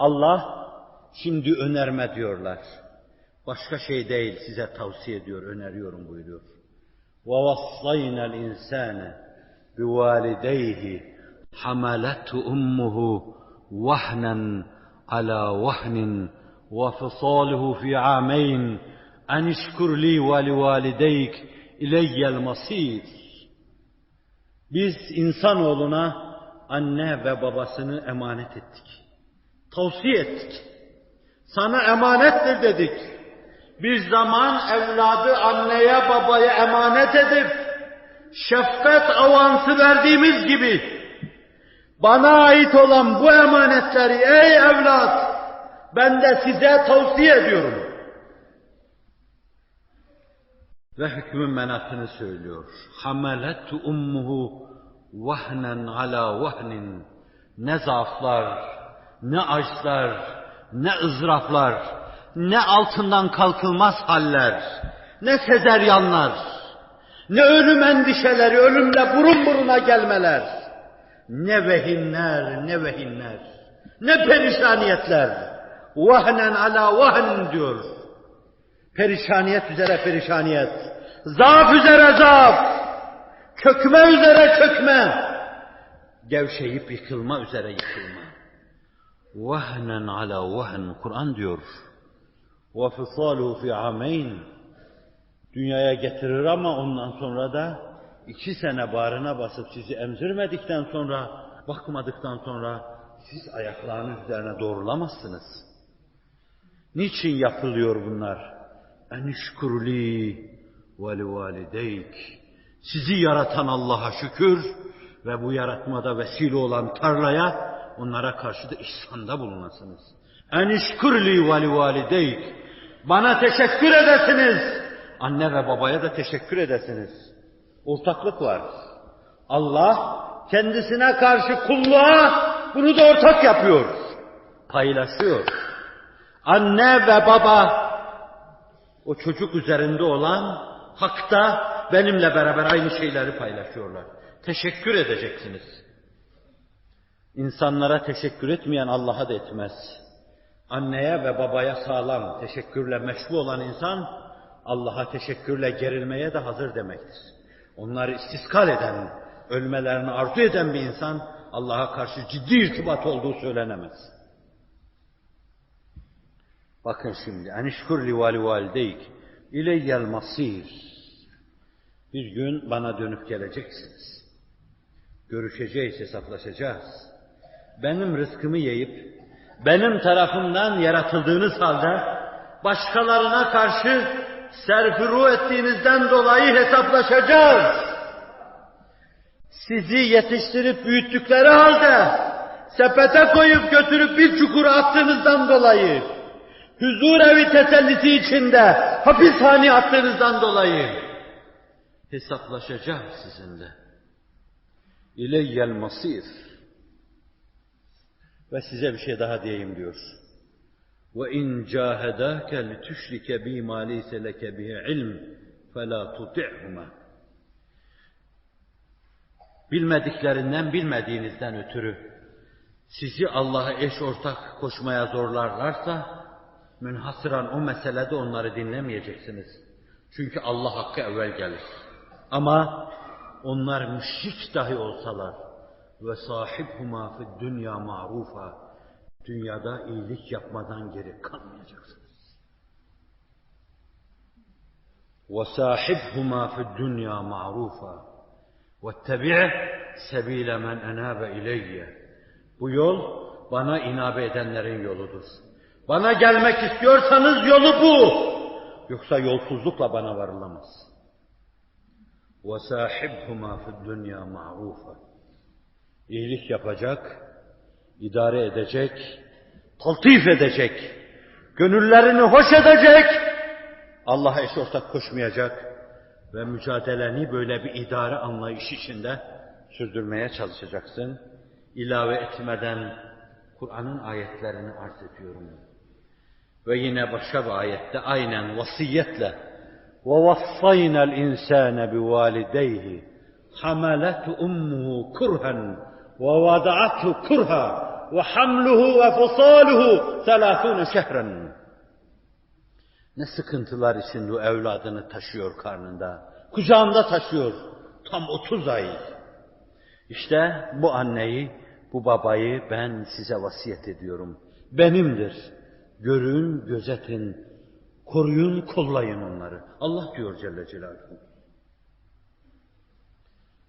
Allah şimdi önerme diyorlar. Başka şey değil size tavsiye ediyor, öneriyorum buyuruyor. وَوَصَّيْنَا الْاِنْسَانَ بِوَالِدَيْهِ حَمَلَتْهُ أُمُّهُ وَهْنًا عَلَى وَهْنٍ وَفِصَالُهُ فِي عَامَيْنِ اَنْ اِشْكُرْ لِي وَلِوَالِدَيْكِ اِلَيَّ الْمَصِيرِ Biz insanoğluna anne ve babasını emanet ettik. Tavsiye ettik. Sana emanettir dedik. Bir zaman evladı anneye babaya emanet edip şefkat avansı verdiğimiz gibi bana ait olan bu emanetleri ey evlat ben de size tavsiye ediyorum. Ve hükmün menatını söylüyor. Hamelettu ummuhu vahnen ala vahnin. Ne zaaflar, ne acılar, ne ızraflar, ne altından kalkılmaz haller, ne sezeryanlar, ne ölüm endişeleri, ölümle burun buruna gelmeler, ne vehinler, ne vehinler, ne perişaniyetler. Vahnen ala vahn diyor. Perişaniyet üzere perişaniyet, zaaf üzere zaaf, kökme üzere kökme, gevşeyip yıkılma üzere yıkılma vehnen ala vehn Kur'an diyor. Ve fisaluhu fi ameyn dünyaya getirir ama ondan sonra da iki sene bağrına basıp sizi emzirmedikten sonra, bakmadıktan sonra siz ayaklarınız üzerine doğrulamazsınız. Niçin yapılıyor bunlar? Enişkurli ve livalideyk. Sizi yaratan Allah'a şükür ve bu yaratmada vesile olan tarlaya onlara karşı da ihsanda bulunasınız. Enişkurli ve livalideyk. Bana teşekkür edesiniz. Anne ve babaya da teşekkür edesiniz. Ortaklık var. Allah kendisine karşı kulluğa bunu da ortak yapıyor. Paylaşıyor. Anne ve baba o çocuk üzerinde olan hakta benimle beraber aynı şeyleri paylaşıyorlar. Teşekkür edeceksiniz. İnsanlara teşekkür etmeyen Allah'a da etmez. Anneye ve babaya sağlam, teşekkürle meşbu olan insan, Allah'a teşekkürle gerilmeye de hazır demektir. Onları istiskal eden, ölmelerini arzu eden bir insan, Allah'a karşı ciddi irtibat olduğu söylenemez. Bakın şimdi, enişkur li vali valideyk, ileyyel masir. Bir gün bana dönüp geleceksiniz. Görüşeceğiz, hesaplaşacağız. Benim rızkımı yiyip, benim tarafımdan yaratıldığınız halde, başkalarına karşı serfiru ettiğinizden dolayı hesaplaşacağız. Sizi yetiştirip büyüttükleri halde, sepete koyup götürüp bir çukura attığınızdan dolayı, huzur evi tesellisi içinde hapishane attığınızdan dolayı hesaplaşacağım sizinle. İleyyel masir. Ve size bir şey daha diyeyim diyor. Ve in cahedake li tüşrike bi ma leyse leke bihi ilm fela tuti'huma. Bilmediklerinden bilmediğinizden ötürü sizi Allah'a eş ortak koşmaya zorlarlarsa münhasıran o meselede onları dinlemeyeceksiniz. Çünkü Allah hakkı evvel gelir. Ama onlar müşrik dahi olsalar ve sahibhuma fi dünya marufa dünyada iyilik yapmadan geri kalmayacaksınız. Ve sahibhuma fi dünya marufa ve sebile men enabe ileyye. Bu yol bana inabe edenlerin yoludur. Bana gelmek istiyorsanız yolu bu. Yoksa yolsuzlukla bana varılamaz. وَسَاحِبْهُمَا فِي الدُّنْيَا مَعْرُوفًا İyilik yapacak, idare edecek, taltif edecek, gönüllerini hoş edecek, Allah'a eş ortak koşmayacak ve mücadeleni böyle bir idare anlayışı içinde sürdürmeye çalışacaksın. İlave etmeden Kur'an'ın ayetlerini arz ediyorum. Ve yine başka bir ayette aynen vasiyetle وَوَصَّيْنَا الْاِنْسَانَ بِوَالِدَيْهِ hamaletu ummuhu kurhan ve vada'athu kurha ve hamluhu ve fusaluhu 30 şehren. Ne sıkıntılar içinde o evladını taşıyor karnında. Kucağında taşıyor. Tam 30 ay. İşte bu anneyi, bu babayı ben size vasiyet ediyorum. Benimdir. Görün, gözetin, koruyun, kollayın onları. Allah diyor Celle Celaluhu.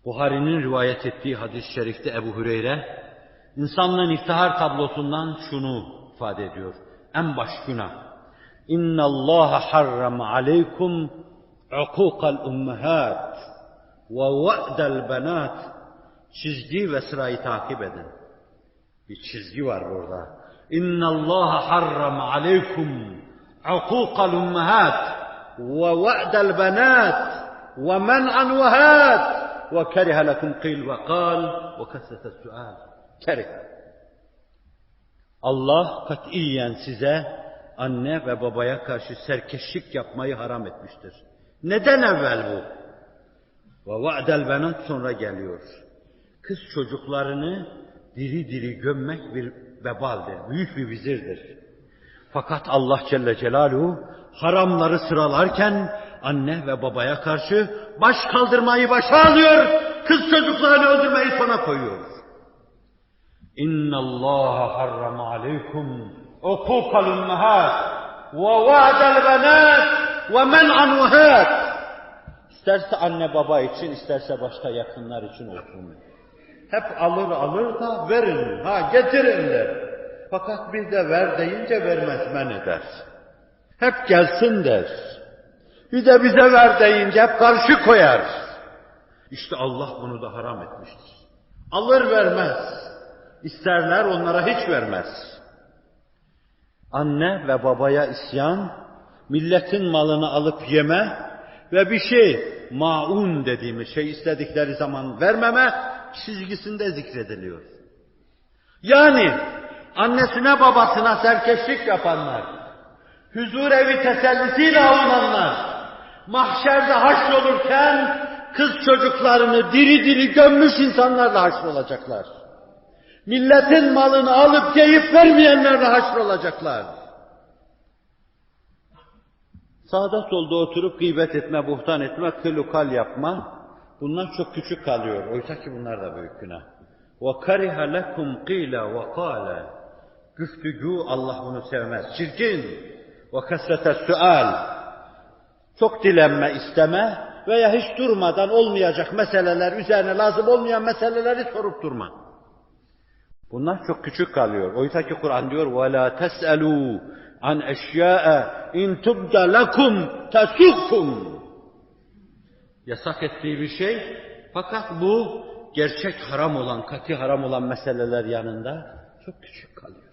Buhari'nin rivayet ettiği hadis-i şerifte Ebu Hüreyre, insanlığın iftihar tablosundan şunu ifade ediyor. En baş günah. Allah harram aleykum ukukal ummahat ve va'dal banat. Çizgi ve sırayı takip edin. Bir çizgi var burada. Harram aleykum ukukal ummahat ve va'dal banat ve men'an vahat وكره لكم قيل وقال وكثرة السؤال كره Allah katiyen size anne ve babaya karşı serkeşlik yapmayı haram etmiştir. Neden evvel bu? Ve va'del benat sonra geliyor. Kız çocuklarını diri diri gömmek bir vebaldir, büyük bir vizirdir. Fakat Allah Celle Celaluhu haramları sıralarken anne ve babaya karşı baş kaldırmayı başa alıyor, kız çocuklarını öldürmeyi sona koyuyor. İnna Allah harrama aleykum ukukal ummahat ve va'del banat ve. İsterse anne baba için, isterse başka yakınlar için olsun. Hep alır alır da verin, ha getirin der. Fakat bir de ver deyince vermez men eder. Hep gelsin der. Bir de bize ver deyince hep karşı koyar. İşte Allah bunu da haram etmiştir. Alır vermez. İsterler onlara hiç vermez. Anne ve babaya isyan, milletin malını alıp yeme ve bir şey, maun dediğimiz şey istedikleri zaman vermeme çizgisinde zikrediliyor. Yani annesine babasına serkeşlik yapanlar, huzur evi tesellisiyle avunanlar, mahşerde haşrolurken kız çocuklarını diri diri gömmüş insanlarla haşrolacaklar. Milletin malını alıp yiyip vermeyenlerle haşrolacaklar. Sağda solda oturup gıybet etme, buhtan etme, kılukal yapma, bunlar çok küçük kalıyor. Oysa ki bunlar da büyük günah. وَكَرِهَ لَكُمْ قِيلَ وَقَالَ Güftügü Allah bunu sevmez. Çirkin. وَكَسْرَةَ sual Çok dilenme, isteme veya hiç durmadan olmayacak meseleler, üzerine lazım olmayan meseleleri sorup durma. Bunlar çok küçük kalıyor. Oysa ki Kur'an diyor وَلَا تَسْأَلُوا an eşya'a in tubda lakum tasukkum. Yasak ettiği bir şey fakat bu gerçek haram olan, kati haram olan meseleler yanında çok küçük kalıyor.